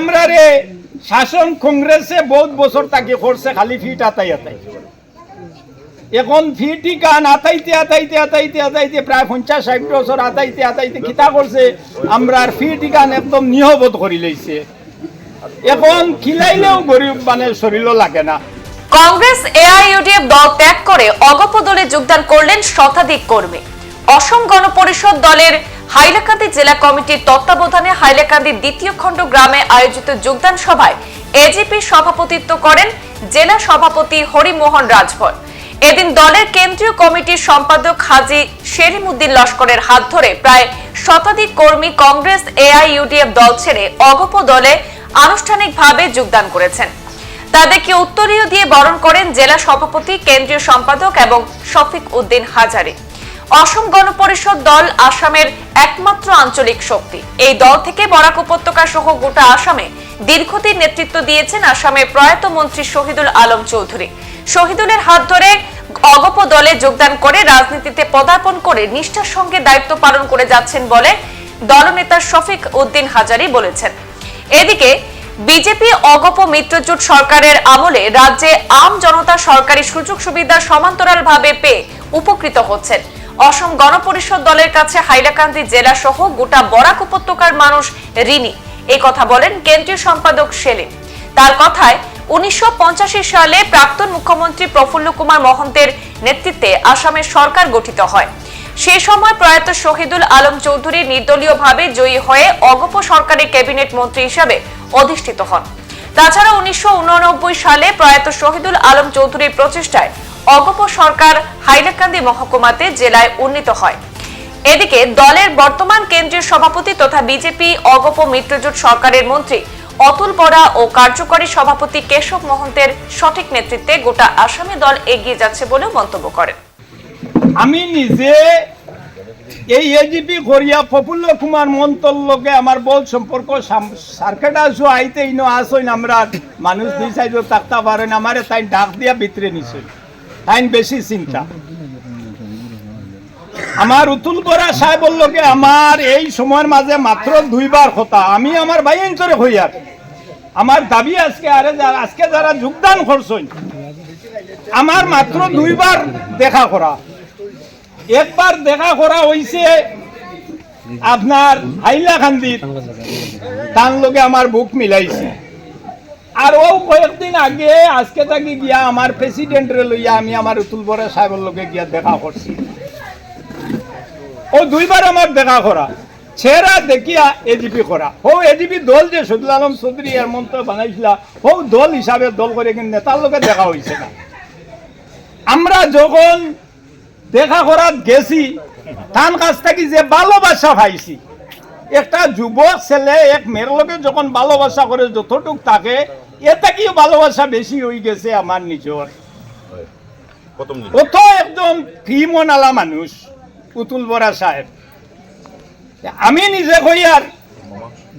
আমরা রে শাসন কংগ্রেসে বহুত বছর তাকে করছে খালি ফিট আতাই আতাই। এখন ফি টিকান আতাইতে আতাইতে আতাইতে আতাইতে প্রায় পঞ্চাশ, ষাট বছর আতাইতে আতাইতে খিতা করছে আমরা আর ফি টিকান একদম নিহবত করি লইছে এখন খিলাইলেও গরিব মানে শরীরও লাগে না। কংগ্রেস, এআইইউডিএফ দল ত্যাগ করে অগপ দলে যোগদান করলেন শতাধিক কর্মী। অসম গণপরিষদ দলের হাইলাকান্দি জেলা কমিটির তত্ত্বাবধানে হাইলাকান্দির দ্বিতীয় খণ্ড গ্রামে আয়োজিত যোগদান সভায় এজিপি সভাপতিত্ব করেন জেলা সভাপতি হরিমোহন রাজভর। এদিন দলের কেন্দ্রীয় কমিটির সম্পাদক হাজি শেরিমুদ্দিন লস্করের হাত ধরে প্রায় শতাধিক কর্মী কংগ্রেস এআইইউডিএফ দল ছেড়ে অগপ দলে আনুষ্ঠানিকভাবে যোগদান করেছেন। তাদেরকে উত্তরীয় দিয়ে বরণ করেন জেলা সভাপতি, কেন্দ্রীয় সম্পাদক এবং শফিক উদ্দিন হাজারি। অসম গণপরিষদ দল আসামের একমাত্র আঞ্চলিক শক্তি। এই দল থেকে বরাক উপত্যকা সহ গোটা আসামে দীর্ঘদিন নেতৃত্ব দিয়েছেন আসামের প্রয়াত মন্ত্রী শহীদুল আলম চৌধুরী। শহীদুলের হাত ধরে অগপ দলে যোগদান করে রাজনীতিতে পদার্পণ করে নিষ্ঠার সঙ্গে দায়িত্ব পালন করে যাচ্ছেন বলে দলনেতা শফিক উদ্দিন হাজারি বলেছেন। এদিকে বিজেপি অগপ মিত্রজোট সরকারের আমলে রাজ্যে আম জনতা সরকারি সুযোগ সুবিধা সমান্তরালভাবে পেয়ে উপকৃত হচ্ছেন। অসম গণপরিষদ দলের কাছে হাইলাকান্দি জেলা সহ গোটা বরাক উপত্যকার মানুষ ঋণী। এই কথা বলেন কেন্দ্রীয় সম্পাদক সেলিম। তার কথায়, উনিশশো সালে প্রাক্তন মুখ্যমন্ত্রী প্রফুল্ল কুমার মহন্তের নেতৃত্বে আসামের সরকার গঠিত হয়। সে সময় প্রয়াত শহীদুল আলম চৌধুরী নির্দলীয়ভাবে জয়ী হয়ে অগপ সরকারের ক্যাবিনেট মন্ত্রী হিসাবে অধিষ্ঠিত হন। তাছাড়া উনিশশো উননব্বই সালে প্রয়াত শহীদুল আলম চৌধুরীর প্রচেষ্টায় অগপ সরকার হাইলাকান্দি মহকুমাতে জেলায় উন্নীত হয়। এদিকে দলের বর্তমান কেন্দ্রীয় সভাপতি তথা বিজেপি অগপ মিত্রজোট সরকারের মন্ত্রী অতুল বরা ও কার্যকরী সভাপতি কেশব মহন্তের সঠিক নেতৃত্বে গোটা আসামি দল এগিয়ে যাচ্ছে বলেও মন্তব্য করেন। আমি নিজে এই এজিপি করিয়া প্রফুল্ল কুমার মন্তল্যকে আমার বহুত সম্পর্ক সার্কেট আসো আইতে ইনো আসইন আমরা মানুষ দুই সাইজও থাকতে পারেন, আমারে তাই ডাক দিয়া ভিতরে নিছই তাই বেশি চিন্তা। আমার উতুল বরা সাহেব বললোকে আমার এই সময়ের মাঝে মাত্র দুইবার কথা। আমি আমার ভাই অঞ্চলে হইয়ার আমার দাবি আজকে আরে আজকে যারা যোগদান করছেন, আমার মাত্র দুইবার দেখা করা। একবার দেখা করা হইছে আপনার হাইলাকান্দির। তার লোকে আমার বুক মিলাইছে। আর কয়েকদিন আগে, আজকে তাকে গিয়া আমার প্রেসিডেন্টরে লইয়া আমি আমার উতুল বড় সাহেবের লোকে গিয়া দেখা করছি। ও দুইবার আমার দেখা করা। ছেড়া দেখিয়া এজিপি করা। ও এজিপি দল যে সদুল আলম চৌধুরী এর মন্ত্র বানাইছিলা, ও দল হিসাবে দল করে কিন্তু নেতার লোকে দেখা হয়েছে না। আমরা যখন দেখা করাত গেছি, তার কাছ থেকে যে ভালোবাসা পাইছি। একটা যুবক ছেলে, এক মেয়ের লোকে যখন ভালোবাসা করে যতটুক থাকে এটা কি ভালোবাসা বেশি হয়ে গেছে আমার নিজের? প্রথম দিন ও তো একদম ফিমনালা মানুষ পুতুল বরা সাহেব। আমি নিজে কই আর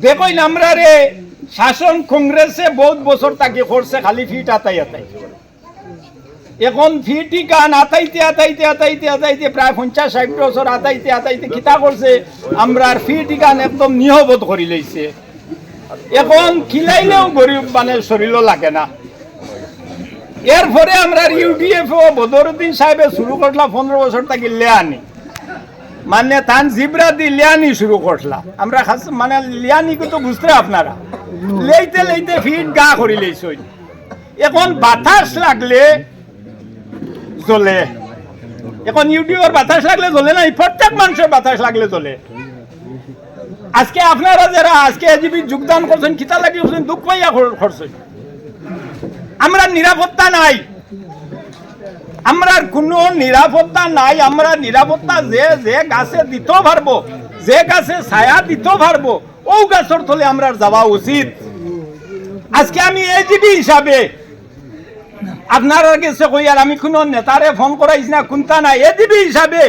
দেখই আমরা রে শাসন কংগ্রেসে বহুত বছর তাকে করছে খালি ফিট আতাই আতাই। এখন ফি টিকান আতাইতে আতাইতে আতাইতে আতাইতে প্রায় পঞ্চাশ ষাট বছর আতাইতে আতাইতে খিতা করছে আমরা ফি টিকান একদম নিহবত করি লইছে। এখন খিলাইলেও গরিব মানে শরীরও লাগে না। এরপরে আমরা ইউডিএফ ও বদরুদ্দিন সাহেবে শুরু করলা, পনেরো বছর থাকি লেয়ানি। মানে তান জিবরা দি লিয়ানি শুরু করলা। আমরা খাস মানে লিয়ানি তো বুঝতে আপনারা। লেইতে লেইতে ফিট গা করি লইছই। এখন বাতাস লাগলে জ্বলে। এখন ইউটিউবের বাতাস লাগলে জ্বলে না প্রত্যেক মানুষের বাতাস লাগলে জ্বলে। আজকে আপনারা যারা আজকে এজিবি যোগদান করছেন, খিতা লাগি করছেন দুঃখ পাইয়া করছেন আমরা নিরাপত্তা নাই। আমরা কোনো নিরাপত্তা নাই, আমরা নিরাপত্তা যে যে গাছে দিতে পারব যে গাছে ছায়া দিতে পারব ও গাছের তলে আমরা যাওয়া উচিত। আজকে আমি এজিবি হিসাবে আপনার কাছে কই, আর আমি কোনো নেতারে ফোন করাইছি না, কোনটা নাই। এজিবি হিসাবে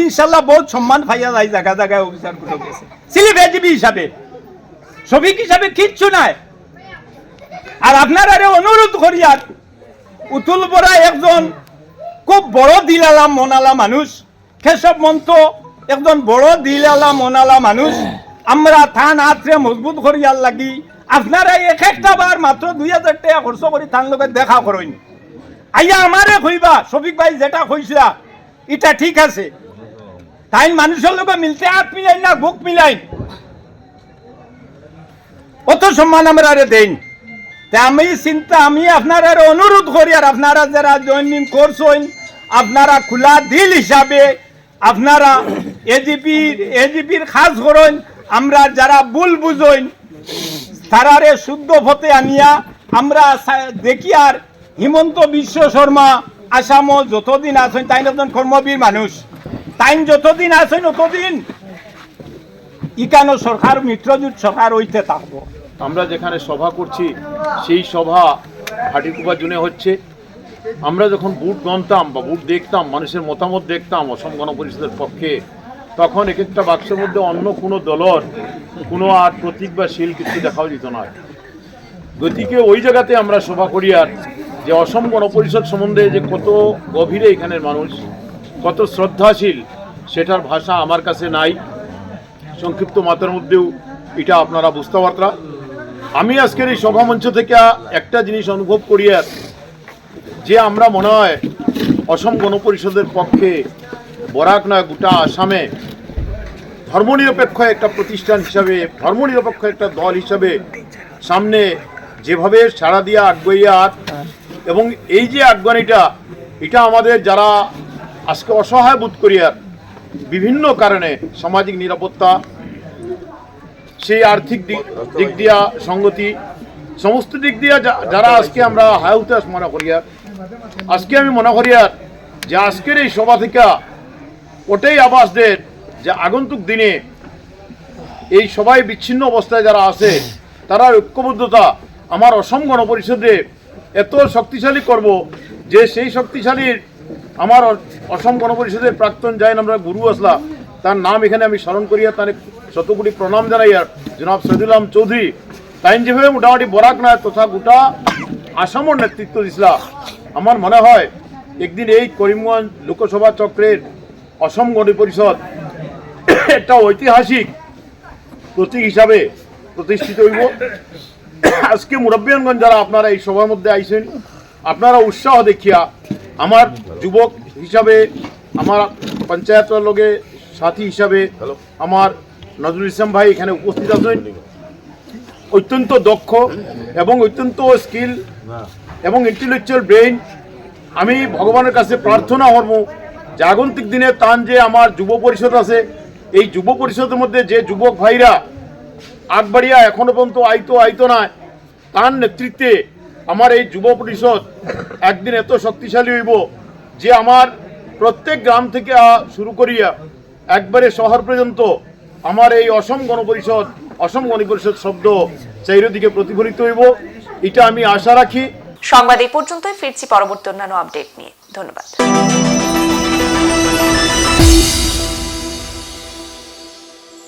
ইনশাল্লাহ বহুত সম্মান পাইয়া যায় জায়গা জায়গায় অফিসারগুলো গেছে। সিলিপ এজিবি হিসাবে। শফিক হিসাবে কিচ্ছু নাই। আর আপনারা অনুরোধ করি আর, উতুল বরা একজন খুব বড় দিলালা মনালা মানুষ। কেশব মন্ত একজন বড় দিলালা মনালা মানুষ। আমরা থান হাতরে মজবুত করিয়ার লাগি। আপনারা এক একটা বার মাত্র দুই হাজার টাকা খরচ করে তার লগে দেখা করেন। আইয়া আমারে কইবা শফিক ভাই যেটা কইছিলা এটা ঠিক আছে। তাই মানুষের লগে মিলতে হাত মিলাই না বুক মিলাই। অত সম্মান আমরা আরে দেন তা আমি চিন্তা, আমি আপনারা অনুরোধ করি আর আপনারা যারা জয়েনিং করছেন, আপনারা খোলা দিল হিসাবে আপনারা এজিপির এজিপির খাস করেন, আমরা যারা ভুল বুঝইন তারারে শুদ্ধ পথে আনিয়া আমরা দেখি আর হিমন্ত বিশ্ব শর্মা আসামও যতদিন আছেন, তাই একজন কর্মবীর মানুষ। তাই যতদিন আছেন ততদিন ইকানো সরকার, মিত্রজোট সরকার হইতে থাকব। আমরা যেখানে সভা করছি, সেই সভা হাটিকুপা জুনে হচ্ছে। আমরা যখন বুট গণতাম বা বুট দেখতাম, মানুষের মতামত দেখতাম অসম গণ পরিষদের পক্ষে, তখন এক একটা বাক্সের মধ্যে অন্য কোনো দলর কোনো আর প্রতীক বা শিল কিছু দেখাও যেত না। গতিকে ওই জায়গাতে আমরা সভা করি আর যে অসম গণপরিষদ সম্বন্ধে যে কত গভীরে এখানের মানুষ কত শ্রদ্ধাশীল, সেটার ভাষা আমার কাছে নাই। সংক্ষিপ্ত মাত্রার মধ্যেও এটা আপনারা বুঝতে পারতরা আমি আজকের এই সভামঞ্চ থেকে একটা জিনিস অনুভব করি আর, যে আমরা মনে হয় অসম গণপরিষদের পক্ষে বরাক নয় গোটা আসামে ধর্মনিরপেক্ষ একটা প্রতিষ্ঠান হিসাবে, ধর্মনিরপেক্ষ একটা দল হিসাবে সামনে যেভাবে সাড়া দিয়া আগ্রহী এবং এই যে আজ্ঞানীটা এটা আমাদের যারা আজকে অসহায় বোধ করি আর বিভিন্ন কারণে সামাজিক নিরাপত্তা, সেই আর্থিক দিক দিক দিয়া সঙ্গতি, সমস্ত দিক দিয়া যারা আজকে আমরা হায় উতাস মনে করি আর। আজকে আমি মনে করি আর যে আজকের এই সভা থেকে ওটাই আবাস দেন যে আগন্তুক দিনে এই সবাই বিচ্ছিন্ন অবস্থায় যারা আছে, তারা ঐক্যবদ্ধতা আমার অসম গণপরিষদে এত শক্তিশালী করব যে সেই শক্তিশালীর আমার অসম গণপরিষদের প্রাক্তন যাই আমরা গুরু আসলা, তার নাম এখানে আমি স্মরণ করিয়া তার শতকোটি প্রণাম জানাই আর জনাব সৈদুলাম চৌধুরী তাই যেভাবে মোটামুটি বরাক নয় তথা গোটা আসামর নেতৃত্ব দিছিলা। আমার মনে হয়, একদিন এই করিমগঞ্জ লোকসভা চক্রের অসম গণপরিষদ একটা ঐতিহাসিক প্রতীক হিসাবে প্রতিষ্ঠিত হইব। আজকে মুরব্বিয়ানগঞ্জ যারা আপনারা এই সভার মধ্যে আইছেন, আপনারা উৎসাহ দেখিয়া আমার যুবক হিসাবে আমার পঞ্চায়েতের লগে সাথী হিসাবে আমার নজরুল ইসলাম ভাই এখানে উপস্থিত আছেন। অত্যন্ত দক্ষ এবং অত্যন্ত স্কিল এবং ইন্টেলেকচুয়াল ব্রেইন আমি ভগবানের কাছে প্রার্থনা করব যে আগন্তুক দিনে তান যে আমার যুব পরিষদ আছে এই যুব পরিষদের মধ্যে যে যুবক ভাইরা আগবাড়িয়া এখনও পর্যন্ত আইতো আইতো না তার নেতৃত্বে আমার এই যুব পরিষদ একদিন এত শক্তিশালী হইব। যে আমার প্রত্যেক গ্রাম থেকে শুরু করিয়া একবারে শহর পর্যন্ত আমার এই অসম গণপরিষদ অসম গণপরিষদ শব্দ চারিদিকে প্রতিফলিত হইব, এটা আমি আশা রাখি। সংবাদ এই পর্যন্তই, ফিরছি পরবর্তী অন্যান্য আপডেট নিয়ে। ধন্যবাদ।